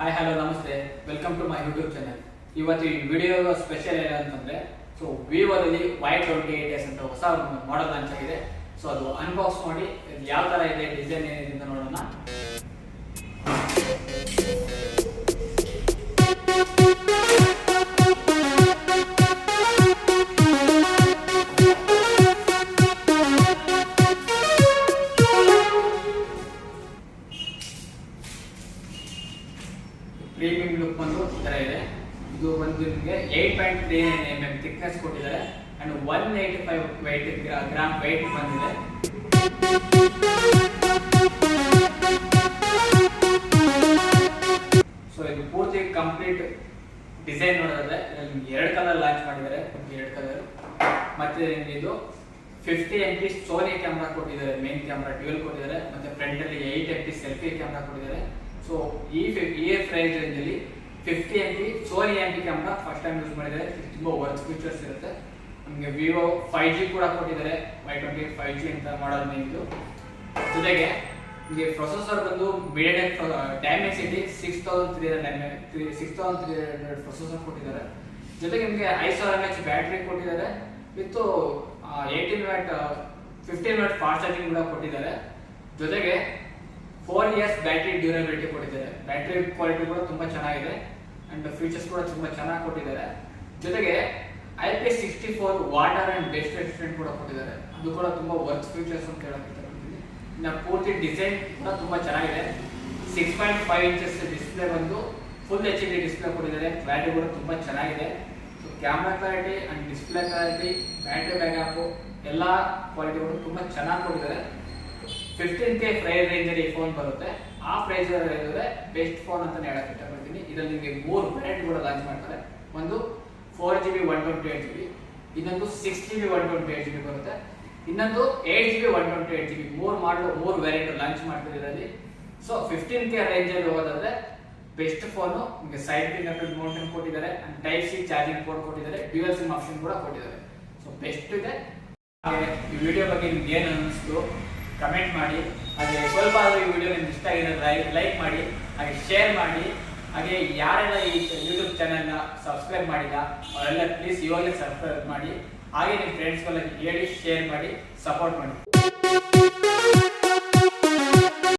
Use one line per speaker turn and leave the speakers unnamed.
Hi hello ನಮಸ್ತೆ. Welcome to my YouTube channel ಇವತ್ತು ಈ ವಿಡಿಯೋ ಸ್ಪೆಷಲ್ ಏನಂತಂದ್ರೆ ಸೊ ವಿವೋದಲ್ಲಿ ವೈ ಟ್ವೆಂಟಿ ಏಟ್ ಎಸ್ ಅಂತ ಹೊಸ ಮಾಡಲ್ ಲಾಂಚ್ ಆಗಿದೆ. ಸೊ ಅದು ಅನ್ಬಾಕ್ಸ್ ಮಾಡಿ ಯಾವ ತರ ಇದೆ ಡಿಸೈನ್ ಏನಿದೆ ನೋಡೋಣ. ಪ್ರೀಮಿಯಂ ಲುಕ್ ಬಂದು ಈ ತರ ಇದೆ. ಇದು ಬಂದು ನಿಮಗೆ eight point three nine M M thickness ಕೊಟ್ಟಿದ್ದಾರೆ. And one eighty five weight gram weight ಬಂದಿದೆ. ಸೊ ಇದು ಪೂರ್ತಿ ಕಂಪ್ಲೀಟ್ ಡಿಸೈನ್ ನೋಡಿದ್ರೆ ಇದರಲ್ಲಿ ನಿಮ್ಗೆ ಎರಡು ಕಲರ್ ಲಾಂಚ್ ಮಾಡಿದ್ದಾರೆ. ಎರಡು ಕಲರ್ ಮತ್ತೆ ನಿಮ್ಗೆ ಇದು fifty M P Sony camera ಕೊಟ್ಟಿದ್ದಾರೆ. ಮೇನ್ ಕ್ಯಾಮ್ರಾ ಡ್ಯೂಯಲ್ ಕೊಟ್ಟಿದ್ದಾರೆ. ಮತ್ತೆ ಫ್ರಂಟ್ ಅಲ್ಲಿ eight M P selfie camera ಕೊಟ್ಟಿದ್ದಾರೆ. ಸೊ ಈ ಫಿ- ಈ ಪ್ರೈಸ್ ರೇಂಜ್ ಅಲ್ಲಿ fifty M P Sony M P camera first time use ಮಾಡಿದ್ದಾರೆ. ತುಂಬ ವರ್ಕ್ ಫೀಚರ್ಸ್ ಇರುತ್ತೆ. ನಮಗೆ ವಿವೋ ಫೈ ಜಿ ಕೂಡ ಕೊಟ್ಟಿದ್ದಾರೆ. ವೈ ಟ್ವೆಂಟಿ ಫೈವ್ ಜಿ ಅಂತ ಮಾಡಲ್ ನೇಮ್ ಜೊತೆಗೆ ನಿಮಗೆ ಪ್ರೊಸೆಸರ್ ಬಂದು MediaTek Dimensity six thousand three hundred six thousand three hundred processor ಕೊಟ್ಟಿದ್ದಾರೆ. ಜೊತೆಗೆ ನಿಮಗೆ ಐದು ಸಾವಿರ ಎಂ ಎಚ್ ಬ್ಯಾಟ್ರಿ ಕೊಟ್ಟಿದ್ದಾರೆ. With eighteen watt fifteen watt fast charging ಕೂಡ ಕೊಟ್ಟಿದ್ದಾರೆ. ಜೊತೆಗೆ ಫೋರ್ ಇಯರ್ಸ್ ಬ್ಯಾಟ್ರಿ ಡ್ಯೂರಬಿಲಿಟಿ ಕೊಟ್ಟಿದ್ದಾರೆ. ಬ್ಯಾಟ್ರಿ ಕ್ವಾಲಿಟಿ ಕೂಡ ತುಂಬಾ ಚೆನ್ನಾಗಿದೆ. ಅಂಡ್ ಫೀಚರ್ಸ್ ಕೂಡ ತುಂಬಾ ಚೆನ್ನಾಗಿ ಕೊಟ್ಟಿದ್ದಾರೆ. ಜೊತೆಗೆ I P sixty four water and best resistant ಕೂಡ ಕೊಟ್ಟಿದ್ದಾರೆ. ಅದು ಕೂಡ ತುಂಬಾ ವರ್ಕ್ ಫೀಚರ್ಸ್ ಅಂತ ಹೇಳಕ್ ಇಷ್ಟಪಡ್ತೀನಿ. ಇನ್ನು ಪೂರ್ತಿ ಡಿಸೈನ್ ಕೂಡ ತುಂಬಾ ಚೆನ್ನಾಗಿದೆ. Six point five inches display ಬಂದು ಫುಲ್ ಎಚ್ ಡಿ ಡಿಸ್ಪ್ಲೇ ಕೊಟ್ಟಿದ್ದಾರೆ. ಕ್ಲಾರಿಟಿ ಕೂಡ ತುಂಬಾ ಚೆನ್ನಾಗಿದೆ. So camera clarity and display clarity battery backup ಎಲ್ಲ ಕ್ವಾಲಿಟಿಗಳು ತುಂಬಾ ಚೆನ್ನಾಗಿ ಕೊಟ್ಟಿದ್ದಾರೆ. ಫಿಫ್ಟೀನ್ ಕೆ ಪ್ರೈಸ್ ರೇಂಜ್ ಅಲ್ಲಿ ಫೋನ್ ಬರುತ್ತೆ. ಆ ಪ್ರೈಸ್ ಬೆಸ್ಟ್ ಫೋನ್ ಅಂತ ಹೇಳಕ್ ಇಷ್ಟಪಡ್ತೀನಿ. ಇದರಲ್ಲಿ ನಿಮಗೆ ಮೂರು ಕೂಡ ಲಾಂಚ್ ಮಾಡ್ತಾರೆ. ಒಂದು four G B one twenty eight G B ಇನ್ನೊಂದು six G B one twenty eight G B ಬರುತ್ತೆ. ಇನ್ನೊಂದು eight G B one twenty eight G B ಮೂರು ಮಾಡಲು ಮೂರು ವೇರಿಯಂಟ್ ಲಾಂಚ್ ಮಾಡ್ತಾರೆ ಇದರಲ್ಲಿ. ಸೊ ಫಿಫ್ಟೀನ್ ಕೆ ರೇಂಜ್ ಅಲ್ಲಿ ಹೋಗೋದಾದ್ರೆ ಬೆಸ್ಟ್ ಫೋನು ನಿಮಗೆ ಸೈಡ್ ಪಿನ್ ಅಪ್ಡೇಟ್ ಮೌಂಟನ್ ಕೊಟ್ಟಿದ್ದಾರೆ and type C charging port ಕೊಟ್ಟಿದ್ದಾರೆ ಡ್ಯೂಯಲ್ ಸಿಮ್ ಆಪ್ಷನ್ ಕೂಡ ಕೊಟ್ಟಿದ್ದಾರೆ. ಸೊ ಬೆಸ್ಟ್ ಇದೆ. ಈ ವಿಡಿಯೋ ಬಗ್ಗೆ ನಿಮ್ಗೆ ಏನು ಅನ್ನಿಸ್ತು? ಕಮೆಂಟ್ ಮಾಡಿ, ಹಾಗೆ ಸ್ವಲ್ಪ ಆದರೂ ಈ ವಿಡಿಯೋ ನಿಮ್ಗೆ ಇಷ್ಟ ಆಗಿರೋದು ಲೈಕ್ ಮಾಡಿ, ಹಾಗೆ ಶೇರ್ ಮಾಡಿ. ಹಾಗೆ ಯಾರೆಲ್ಲ ಈ ಯೂಟ್ಯೂಬ್ ಚಾನೆಲ್ನ ಸಬ್ಸ್ಕ್ರೈಬ್ ಮಾಡಿಲ್ಲ, ಅವರೆಲ್ಲ ಪ್ಲೀಸ್ ಇವಾಗಲೇ ಸಬ್ಸ್ಕ್ರೈಬ್ ಮಾಡಿ. ಹಾಗೆ ನಿಮ್ಮ ಫ್ರೆಂಡ್ಸ್ಗೆಲ್ಲ ಹೇಳಿ ಶೇರ್ ಮಾಡಿ ಸಪೋರ್ಟ್ ಮಾಡಿ.